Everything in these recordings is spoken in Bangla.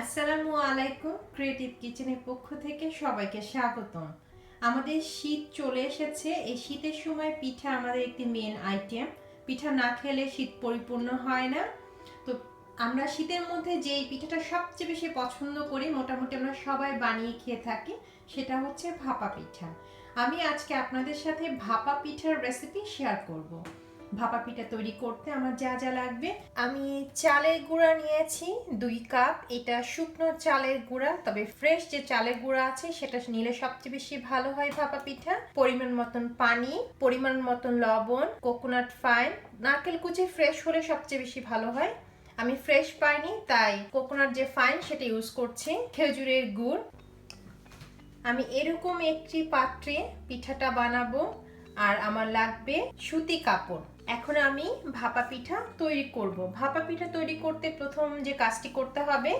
আসসালামু আলাইকুম ক্রিয়েটিভ কিচেনের পক্ষ থেকে সবাইকে স্বাগতম। আমাদের শীত চলে এসেছে। এই শীতের সময় পিঠা আমাদের একটি মেন আইটেম পিঠা না খেলে শীত পরিপূর্ণ হয় না। তো আমরা শীতের মধ্যে যেই পিঠাটা সবচেয়ে বেশি পছন্দ করি, মোটামুটি আমরা সবাই বানিয়ে খেয়ে থাকি, সেটা হচ্ছে ভাপা পিঠা। আমি আজকে আপনাদের সাথে ভাপা পিঠার রেসিপি শেয়ার করব। ভাপা পিঠা তৈরি করতে আমার যা যা লাগবে। আমি চালের গুঁড়া নিয়েছি দুই কাপ। এটা শুকনো চালের গুঁড়া, তবে ফ্রেশ যে চালের গুঁড়া আছে, সেটা নিলে সবচেয়ে বেশি ভালো হয় ভাপা পিঠা পরিমাণ মতন পানি, পরিমাণ মতন লবণ কোকোনাট ফাইন নারকেল কুচি ফ্রেশ হলে সবচেয়ে বেশি ভালো হয়। আমি ফ্রেশ পাইনি, তাই কোকোনাট যে ফাইন সেটা ইউজ করছি। খেজুরের গুড়। আমি এরকম একটি পাত্রে পিঠাটা বানাবো। আর আমার লাগবে সুতি কাপড়। এখন আমি ভাপা পিঠা তৈরি করব। ভাপা পিঠা তৈরি করতে প্রথম যে কাজটি করতে হবে,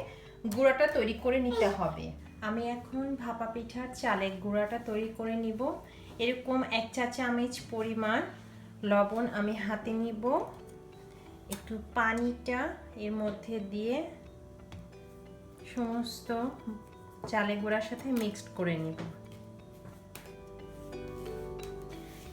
গুঁড়াটা তৈরি করে নিতে হবে। আমি এখন ভাপা পিঠার চালের গুঁড়াটা তৈরি করে নিব। এরকম এক চা চামচ পরিমাণ লবণ আমি হাতে নিব। একটু পানিটা এর মধ্যে দিয়ে সমস্ত চালে গুঁড়ার সাথে মিক্সড করে নিব।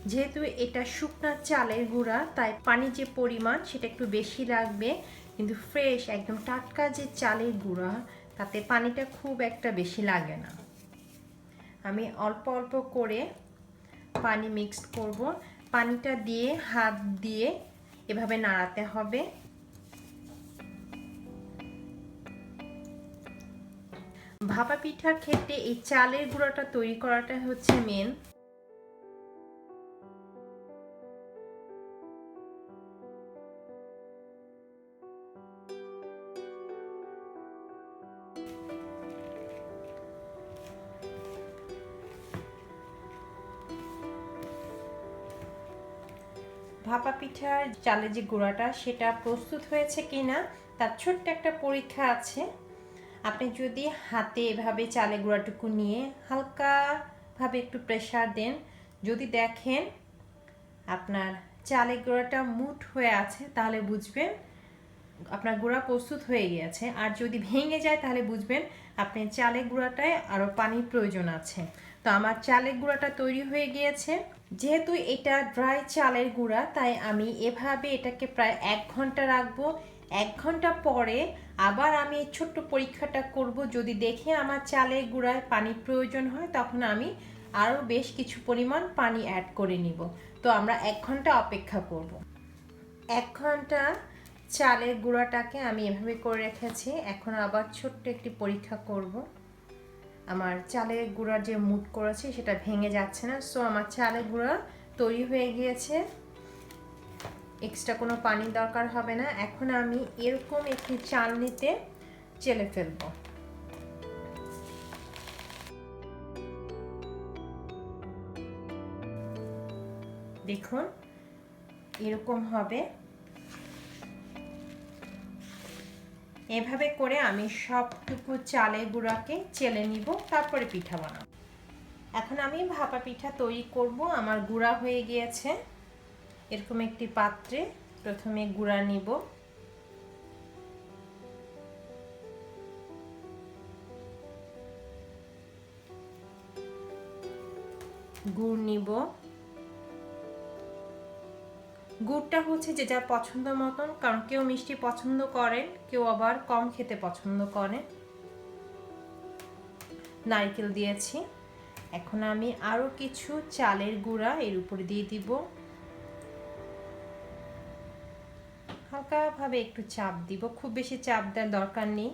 যেহেতু এটা শুকনা চালের গুঁড়া, তাই পানি যে পরিমাণ সেটা একটু বেশি লাগবে। কিন্তু ফ্রেশ একদম টাটকা যে চালের গুঁড়া, তাতে পানিটা খুব একটা বেশি লাগে না। আমি অল্প অল্প করে পানি মিক্সড করব। পানিটা দিয়ে, হাত দিয়ে এভাবে নাড়াতে হবে। ভাপা পিঠার ক্ষেত্রে এই চালের গুঁড়াটা তৈরি করাটা হচ্ছে মেন ভাপা পিঠার চালের যে গুঁড়াটা, সেটা প্রস্তুত হয়েছে কিনা, তার ছোট্ট একটা পরীক্ষা আছে। আপনি যদি হাতে এভাবে চালের গুঁড়াটুকু নিয়ে হালকাভাবে একটু প্রেশার দেন, যদি দেখেন আপনার চালের গুঁড়াটা মুঠ হয়ে আছে, তাহলে বুঝবেন আপনার গুঁড়া প্রস্তুত হয়ে গিয়েছে। আর যদি ভেঙে যায়, তাহলে বুঝবেন আপনি চালের গুঁড়াটায় আরও পানির প্রয়োজন আছে। তো আমার চালের গুঁড়াটা তৈরি হয়ে গিয়েছে। যেহেতু এটা ড্রাই চালের গুঁড়া, তাই আমি এভাবে এটাকে প্রায় এক ঘণ্টা রাখব। এক ঘণ্টা পরে আবার আমি ছোট্ট পরীক্ষাটা করব। যদি দেখে আমার চালের গুঁড়ায় পানির প্রয়োজন হয়, তখন আমি আরও বেশ কিছু পরিমাণ পানি অ্যাড করে নিব। তো আমরা এক ঘণ্টা অপেক্ষা করব। এক ঘণ্টা চালের গুঁড়াটাকে আমি এভাবে করে রেখেছি। এখন আবার ছোট্ট একটি পরীক্ষা করব। আমার চালের গুঁড়ার যে মুট করেছে সেটা ভেঙে যাচ্ছে না। সো আমার চালের গুঁড়া তৈরি হয়ে গিয়েছে। এক্সট্রা কোনো পানি দরকার হবে না। এখন আমি এরকম একটি চালনিতে চেলে ফেলব। দেখুন, এরকম হবে। এভাবে করে আমি সবটুকু চালে গুঁড়াকে চেলে নিব, তারপরে পিঠা বানাবো। এখন আমি ভাপা পিঠা তৈরি করব, আমার গুঁড়া হয়ে গিয়েছে। এরকম একটি পাত্রে প্রথমে গুঁড়া নিব। গুড় নিব। গুড়টা হচ্ছে যে যার পছন্দ মতন, কারণ কেউ মিষ্টি পছন্দ করেন, কেউ আবার কম খেতে পছন্দ করে নারকেল দিয়েছি। এখন আমি আরও কিছু চালের গুঁড়া এর উপরে দিয়ে দিব। হালকাভাবে একটু চাপ দিব। খুব বেশি চাপ দেওয়ার দরকার নেই।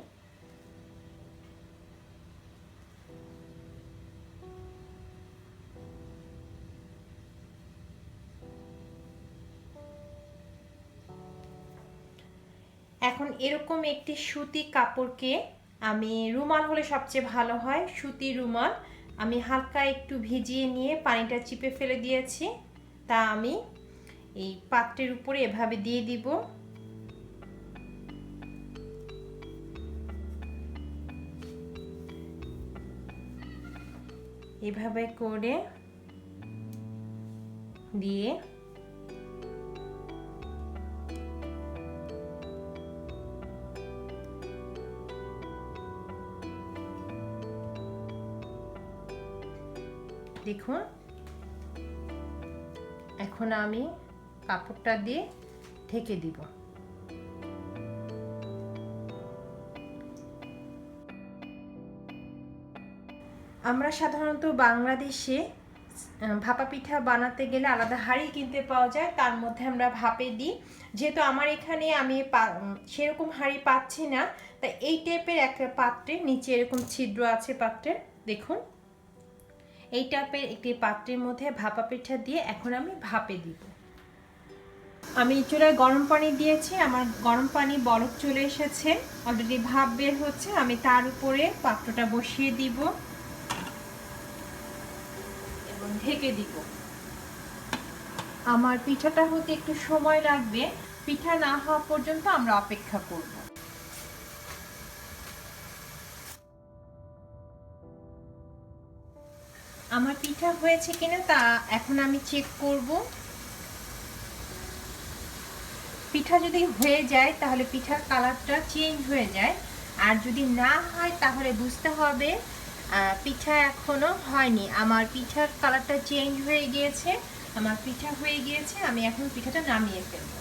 এখন এরকম একটি সুতি কাপড়কে আমি রুমাল হলে সবচেয়ে ভালো হয়। সুতি রুমাল আমি হালকা একটু ভিজিয়ে নিয়ে পানিটা চিপে ফেলে দিয়েছি। তা আমি এই পাত্রের উপরে এভাবে দিয়ে দিব। এভাবে করে দিয়ে দেখুন। এখন আমি কাপড়টা দিয়ে ঢেকে দিব। আমরা সাধারণত বাংলাদেশে ভাপা পিঠা বানাতে গেলে আলাদা হাঁড়ি কিনতে পাওয়া যায়, তার মধ্যে আমরা ভাপে দিই। যেহেতু আমার এখানে আমি সেরকম হাঁড়ি পাচ্ছি না, তাই এই টাইপের একটা পাত্রে, নিচে এরকম ছিদ্র আছে পাত্রের দেখুন। এই টাইপের একটি পাত্রের মধ্যে ভাপা পিঠা দিয়ে এখন আমি ভাপে দিব। আমি চুলায় গরম পানি দিয়েছি, আমার গরম পানি বরফ চলে এসেছে অলরেডি ভাপ বের হচ্ছে, আমি তার উপরে পাত্রটা বসিয়ে দিব এবং ঢেকে দিব। আমার পিঠাটা হতে একটু সময় লাগবে, পিঠা না হওয়া পর্যন্ত আমরা অপেক্ষা করব। আমার পিঠা হয়েছে কিনা তা এখন আমি চেক করব। পিঠা যদি হয়ে যায়, তাহলে পিঠার কালারটা চেঞ্জ হয়ে যায়। আর যদি না হয়, তাহলে বুঝতে হবে পিঠা এখনও হয়নি। আমার পিঠার কালারটা চেঞ্জ হয়ে গিয়েছে, আমার পিঠা হয়ে গিয়েছে, আমি এখন পিঠাটা নামিয়ে ফেলব।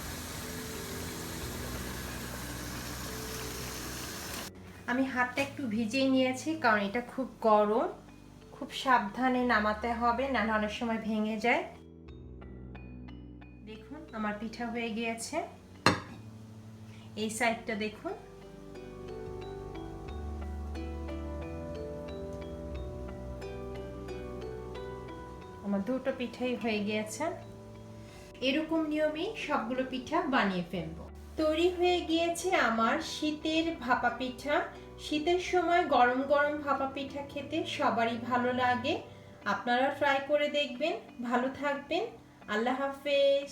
আমি হাতটা একটু ভিজিয়ে নিয়েছি, কারণ এটা খুব গরম। খুব সাবধানে নামাতে হবে নাহলে অনেক সময় ভেঙে যায়। দেখুন, আমার পিঠা হয়ে গিয়েছে। এই সাইডটা দেখুন। আমার দুটো পিঠাই হয়ে গিয়েছে। এরকম নিয়মেই সবগুলো পিঠা বানিয়ে ফেলব। তৈরি হয়ে গিয়েছে আমার শীতের ভাপা পিঠা। শীতের সময় গরম গরম ভাপা পিঠা খেতে সবারই ভালো লাগে। আপনারা ট্রাই করে দেখবেন। ভালো থাকবেন। আল্লাহ হাফেজ।